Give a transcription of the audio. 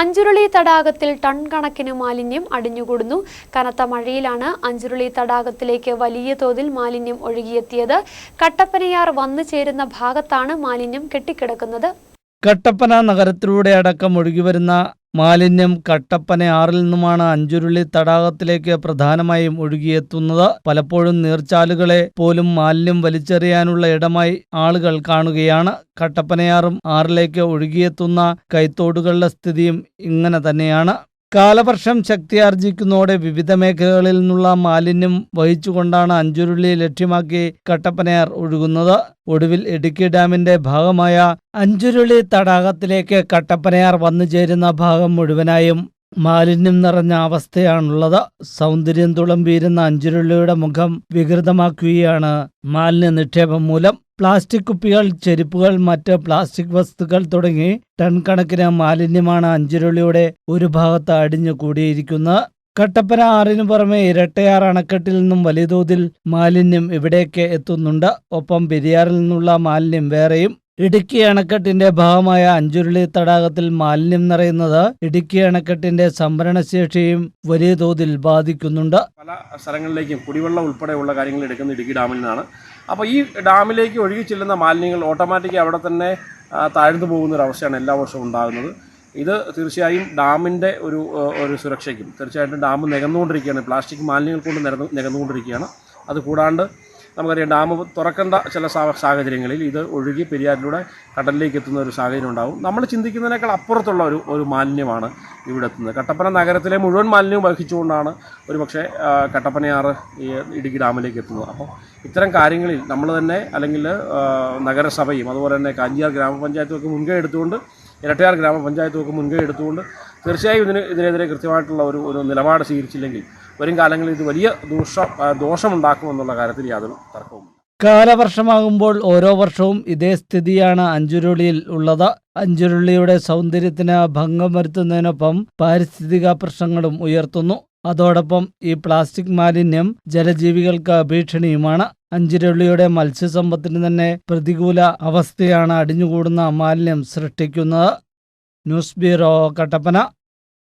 അഞ്ചുരുളി തടാകത്തിൽ ടൺ കണക്കിന് മാലിന്യം അടിഞ്ഞുകൂടുന്നു. കനത്ത മഴയിലാണ് അഞ്ചുരുളി തടാകത്തിലേക്ക് വലിയ തോതിൽ മാലിന്യം ഒഴുകിയെത്തിയത്. കട്ടപ്പനയാർ വന്നു ചേരുന്ന ഭാഗത്താണ് മാലിന്യം കെട്ടിക്കിടക്കുന്നത്. കട്ടപ്പന നഗരത്തിലൂടെ അടക്കം ഒഴുകിവരുന്ന മാലിന്യം കട്ടപ്പന ആറിൽ നിന്നുമാണ് അഞ്ചുരുളി തടാകത്തിലേക്ക് പ്രധാനമായും ഒഴുകിയെത്തുന്നത്. പലപ്പോഴും നീർച്ചാലുകളെ പോലും മാലിന്യം വലിച്ചെറിയാനുള്ള ഇടമായി ആളുകൾ കാണുകയാണ്. കട്ടപ്പനയാറും ആറിലേക്ക് ഒഴുകിയെത്തുന്ന കൈത്തോടുകളുടെ സ്ഥിതിയും ഇങ്ങനെ തന്നെയാണ്. കാലവർഷം ശക്തിയാർജിക്കുന്നതോടെ വിവിധ മേഖലകളിൽ നിന്നുള്ള മാലിന്യം വഹിച്ചുകൊണ്ടാണ് അഞ്ചുരുളി ലക്ഷ്യമാക്കി കട്ടപ്പനയാർ ഒഴുകുന്നത്. ഒടുവിൽ ഇടുക്കി ഡാമിന്റെ ഭാഗമായ അഞ്ചുരുളി തടാകത്തിലേക്ക് കട്ടപ്പനയാർ വന്നു ചേരുന്ന ഭാഗം മുഴുവനായും മാലിന്യം നിറഞ്ഞ അവസ്ഥയാണുള്ളത്. സൗന്ദര്യം തുളമ്പീരുന്ന അഞ്ചുരുളിയുടെ മുഖം വികൃതമാക്കുകയാണ്. മാലിന്യ നിക്ഷേപം മൂലം പ്ലാസ്റ്റിക് കുപ്പികൾ ചെരുപ്പുകൾ മറ്റ് പ്ലാസ്റ്റിക് വസ്തുക്കൾ തുടങ്ങി ടൺ കണക്കിന് മാലിന്യമാണ് അഞ്ചുരുളിയുടെ ഒരു ഭാഗത്ത് അടിഞ്ഞു കൂടിയിരിക്കുന്നത്. കട്ടപ്പന ആറിനു പുറമെ ഇരട്ടയാർ അണക്കെട്ടിൽ നിന്നും വലിയ തോതിൽ മാലിന്യം ഇവിടേക്ക് എത്തുന്നുണ്ട്. ഒപ്പം പെരിയാറിൽ നിന്നുള്ള മാലിന്യം വേറെയും ഇടുക്കി അണക്കെട്ടിന്റെ ഭാഗമായ അഞ്ചുരുളി തടാകത്തിൽ മാലിന്യം നിറയുന്നത് ഇടുക്കി അണക്കെട്ടിന്റെ സംഭരണശേഷിയും വലിയ തോതിൽ ബാധിക്കുന്നുണ്ട്. പല സ്ഥലങ്ങളിലേക്കും കുടിവെള്ളം ഉൾപ്പെടെയുള്ള കാര്യങ്ങൾ എടുക്കുന്ന ഇടുക്കി ഡാമിൽ നിന്നാണ്. അപ്പോൾ ഈ ഡാമിലേക്ക് ഒഴുകി ചെല്ലുന്ന മാലിന്യങ്ങൾ ഓട്ടോമാറ്റിക്കലി അവിടെ തന്നെ താഴ്ന്നു പോകുന്ന ഒരു അവസ്ഥയാണ് എല്ലാ വർഷവും ഉണ്ടാകുന്നത്. ഇത് തീർച്ചയായും ഡാമിന്റെ ഒരു ഒരു സുരക്ഷയ്ക്കും തീർച്ചയായിട്ടും ഡാം നികന്നുകൊണ്ടിരിക്കുകയാണ്. പ്ലാസ്റ്റിക് മാലിന്യങ്ങൾ കൊണ്ട് നിരന്ന് നികന്നുകൊണ്ടിരിക്കുകയാണ്. അത് കൂടാണ്ട് നമുക്കറിയാം ഡാം തുറക്കേണ്ട ചില സാഹചര്യങ്ങളിൽ ഇത് ഒഴുകി പെരിയാറിലൂടെ കടലിലേക്ക് എത്തുന്ന ഒരു സാഹചര്യം ഉണ്ടാകും നമ്മൾ ചിന്തിക്കുന്നതിനേക്കാൾ അപ്പുറത്തുള്ള ഒരു ഒരു മാലിന്യമാണ് ഇവിടെ എത്തുന്നത്. കട്ടപ്പന നഗരത്തിലെ മുഴുവൻ മാലിന്യവും വഹിച്ചുകൊണ്ടാണ് ഒരു പക്ഷേ കട്ടപ്പനയാറ് ഈ ഇടുക്കി ഡാമിലേക്ക് എത്തുന്നത്. അപ്പോൾ ഇത്തരം കാര്യങ്ങളിൽ നമ്മൾ തന്നെ അല്ലെങ്കിൽ നഗരസഭയും അതുപോലെ തന്നെ കാഞ്ചിയാർ ഗ്രാമപഞ്ചായത്തും ഒക്കെ മുൻകൈ എടുത്തുകൊണ്ട് ഇരട്ടയാർ ഗ്രാമപഞ്ചായത്തും ഒക്കെ മുൻകൈ എടുത്തുകൊണ്ട് തീർച്ചയായും ഇതിന് ഇതിനെതിരെ കൃത്യമായിട്ടുള്ള ഒരു ഒരു നിലപാട് സ്വീകരിച്ചില്ലെങ്കിൽ വരും കാലങ്ങളിൽ ഇത് വലിയ ദൂഷ ദോഷമുണ്ടാക്കുമെന്നുള്ള കാര്യത്തിൽ യാതൊരു തർക്കവുമില്ല. കാലവർഷമാകുമ്പോൾ ഓരോ വർഷവും ഇതേ സ്ഥിതിയാണ് അഞ്ചുരുളിയിൽ ഉള്ളത്. അഞ്ചുരുളിയുടെ സൗന്ദര്യത്തിന് ഭംഗം വരുത്തുന്നതിനൊപ്പം പാരിസ്ഥിതിക പ്രശ്നങ്ങളും ഉയർത്തുന്നു. അതോടൊപ്പം ഈ പ്ലാസ്റ്റിക് മാലിന്യം ജലജീവികൾക്ക് ഭീഷണിയുമാണ്. അഞ്ചുരുളിയുടെ മത്സ്യസമ്പത്തിന് തന്നെ പ്രതികൂല അവസ്ഥയാണ് അടിഞ്ഞുകൂടുന്ന മാലിന്യം സൃഷ്ടിക്കുന്നത്. News bureau Kattappana.